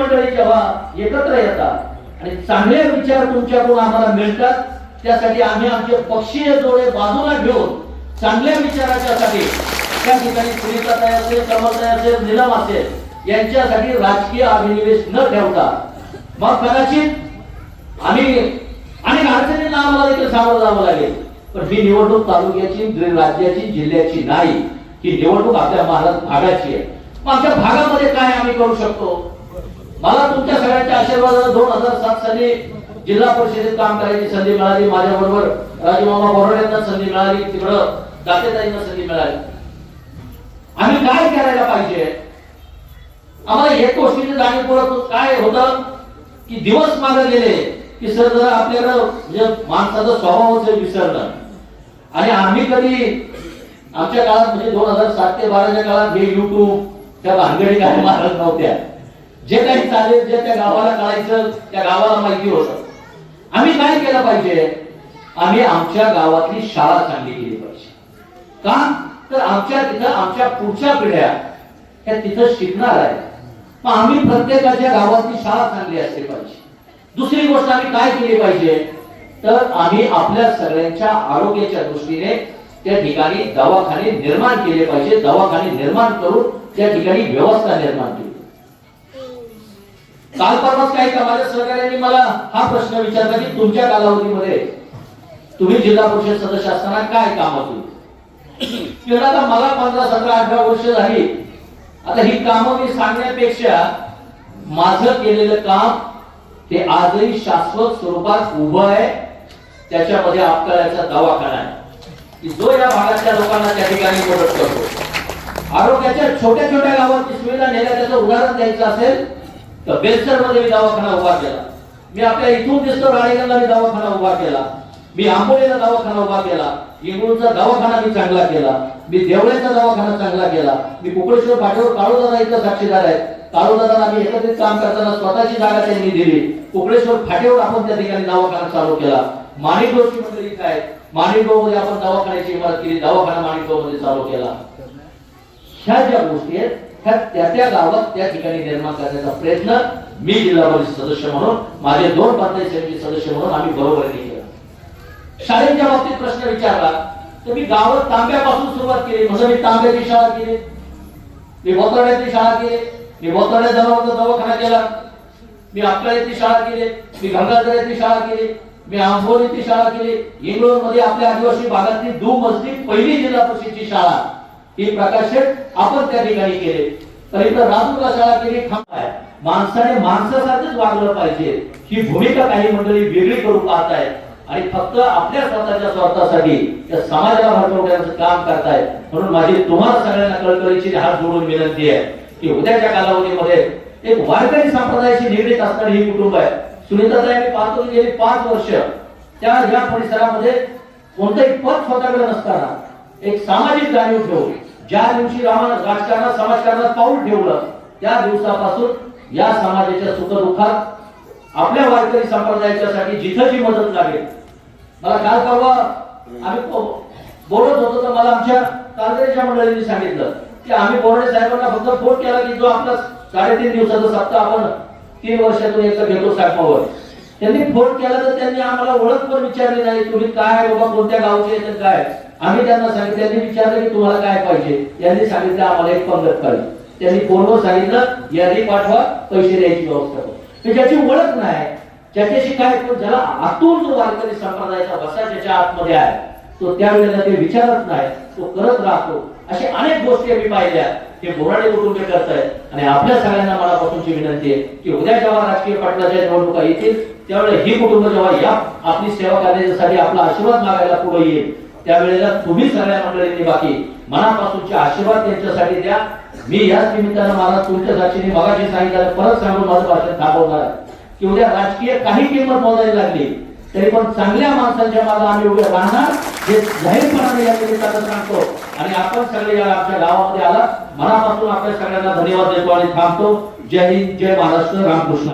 मंडळी जेव्हा एकत्र येतात आणि चांगले विचार तुमच्याकडून आम्हाला मिळतात त्यासाठी आम्ही आमचे पक्षीय जोडे बाजूला घेऊन चांगल्या विचाराच्यासाठी त्या ठिकाणी सुनीताताई असेल कमलताई असेल निलम असेल यांच्यासाठी राजकीय अभिनिवेश न ठेवता मग कदाचित आम्ही अनेक अडचणींना आम्हाला देखील सामोरं जावं लागेल. पण ही निवडणूक तालुक्याची राज्याची जिल्ह्याची नाही. ही निवडणूक आपल्या महाराज भागाची आहे. मग आमच्या भागामध्ये काय आम्ही करू शकतो? मला तुमच्या सगळ्यांच्या आशीर्वादाने दोन हजार सात साली जिल्हा परिषदेत काम करायची संधी मिळाली. माझ्या बरोबर राजमामा बोराड्यांना संधी मिळाली. तिकडं दातेताईंना संधी मिळाली. आम्ही काय करायला पाहिजे? आम्हाला एक गोष्टीची जाणीव पडत काय होतं? की दिवस मागे गेले की सर जरा आपल्याला म्हणजे माणसाचा स्वभावच विसरलं आणि आम्ही कधी आमच्या काळात म्हणजे दोन हजार सात ते बाराच्या काळात हे युट्यूब त्या भानगडी काय मारत नव्हत्या. जे काही चालेल जे त्या गावाला कळायचं त्या गावाला माहिती होतं. आम्ही काय केलं पाहिजे? आम्ही आमच्या गावातली शाळा चांगली केली पाहिजे का? तर आमच्या तिथं आमच्या पुढच्या पिढ्या ह्या तिथं शिकणार आहे मग आम्ही प्रत्येकाच्या गावातली शाळा चांगली असली पाहिजे. दुसरी गोष्ट आम्ही काय केली पाहिजे? तर आम्ही आपल्या सगळ्यांच्या आरोग्याच्या दृष्टीने त्या ठिकाणी दवाखाने निर्माण केले पाहिजे. दवाखाने निर्माण करून त्या ठिकाणी व्यवस्था निर्माण केली. काल परवाच काही माझ्या सहकार्यांनी मला हा प्रश्न विचारला की तुमच्या कालावधीमध्ये तुम्ही जिल्हा परिषद सदस्य असताना काय काम केली आता मला पंधरा सतरा अठरा वर्ष झाली. आता ही कामं मी सांगण्यापेक्षा माझं केलेलं काम हे आजही शाश्वत स्वरूपात उभं आहे. त्याच्यामध्ये आपल्याचा दवाखाना आहे. की जो या भागातल्या लोकांना त्या ठिकाणी मदत करतो. आरोग्याच्या छोट्या छोट्या गावात सुविधा नेल्या त्याचं उदाहरण द्यायचं असेल तर बेस्टरमध्ये मी दवाखाना उभा केला. मी आपल्या इथून दिसतो राणीगंजला मी दवाखाना उभा केला. मी आंबोलीला दवाखाना उभा केला. इंगळूरचा दवाखाना मी चांगला केला. मी देवळ्याचा दवाखाना चांगला केला. मी कुकळेश्वर पाठीवर काळूदादा इथं साक्षीदार आहे. काळूदादाला मी एकत्रित काम करताना स्वतःची जागा त्यांनी दिली. कुकळेश्वर फाटेवर आपण त्या ठिकाणी दवाखाना चालू केला. माणिकगावची मंडळी काय माणिकगावमध्ये आपण दवाखान्याची इमारत केली. दवाखाना माणिकगावमध्ये चालू केला. ह्या ज्या गोष्टी आहेत ह्या त्या त्या गावात त्या ठिकाणी निर्माण करण्याचा प्रयत्न मी जिल्हा परिषद सदस्य म्हणून माझे दोन पंचायत समिती सदस्य म्हणून आम्ही बरोबरीने केला. शाळेच्या बाबतीत प्रश्न विचारला तर मी गावात तांब्यापासून सुरुवात केली. म्हणजे मी तांब्याची शाळा केली. मी बोतड्याची शाळा केली. मी बोतड्या जनावरचा दवाखाना केला. मी आपल्या येथे शाळा केली. मी गंगाधर शाळा केली. मी आंबोलीची येथे शाळा केली. इंग्लोरमध्ये आपल्या आदिवासी भागातली दू मजली पहिली जिल्हा परिषदची शाळा. हे प्रकाशन आपण त्या ठिकाणी केले. तर इथं राजूला शाळा केली ठाम आहे. माणसाने माणसासारखंच वागलं पाहिजे. ही भूमिका काही मंडळी वेगळी करून पाहत आहेत. आणि फक्त आपल्या स्वतःच्या स्वार्थासाठी त्या समाजाला भरकवण्याचं काम करतायत. म्हणून माझी तुम्हाला सगळ्यांना कळकळीची हात जोडून विनंती आहे की उद्याच्या कालावधीमध्ये एक वारकरी संप्रदायाशी निगडीत असणारी ही कुटुंब आहे. सुनीताताई मी पाहतो गेली पाच वर्ष त्या या परिसरामध्ये कोणतंही पद स्वतःकडे नसताना एक सामाजिक जाणीव ठेवून ज्या दिवशी रामानं राजकारणात समाजकारणात पाऊल ठेवलं त्या दिवसापासून या समाजाच्या सुखदुःखात आपल्या वारकरी संप्रदायाच्यासाठी जिथं जी मदत लागेल. मला काल परवा आम्ही बोलत होतो तर मला आमच्या कालगरेच्या मंडळींनी सांगितलं की आम्ही बोर्डे साहेबांना फक्त फोन केला की जो आपला साडेतीन दिवसाचा सप्ताह आपण तीन वर्षातून एकदा घेतो साठमावर त्यांनी फोन केला तर त्यांनी आम्हाला ओळख पण विचारली नाही. तुम्ही काय बाबा? कोणत्या गावचे आहेत काय आम्ही त्यांना सांगितलं त्यांनी विचारलं की तुम्हाला काय पाहिजे? त्यांनी सांगितलं आम्हाला एक पंगत पाहिजे. त्यांनी फोनवर सांगितलं यादी पाठवा पैसे द्यायची व्यवस्था करू. ज्याची ओळख नाही ज्याच्याशी काय पण ज्याला आतून जो वारकरी संप्रदायाचा वसा ज्याच्या आतमध्ये आहे तो त्यावेळेला ते विचारत नाही तो करत राहतो. अशा अनेक गोष्टी आम्ही पाहिल्या. हे बोराडे कुटुंबे आहेत आणि आपल्या सगळ्यांना मनापासूनची विनंती आहे की उद्या जेव्हा राजकीय पाटलाच्या निवडणुका येतील त्यावेळेला ही कुटुंब जेव्हा या आपली सेवा करण्यासाठी आपला आशीर्वाद मागायला पुढे येईल त्यावेळेला तुम्ही सगळ्या मंडळींनी बाकी मनापासूनचे आशीर्वाद त्यांच्यासाठी द्या. मी याच निमित्तानं मला तुमच्या साक्षीने मगाशी सांगितलं परत सांगून माझं भाषण थांबवणार की उद्या राजकीय काही किंमत मोजायला लागली तरी पण चांगल्या माणसांच्या मागे आम्ही उभे राहणार हे जाहीरपणाने या निमित्तानं सांगतो. आणि आपण सगळे या आमच्या गावामध्ये आला मनापासून आपल्या सगळ्यांना धन्यवाद देतो आणि थांबतो. जय हिंद जय महाराष्ट्र रामकृष्ण.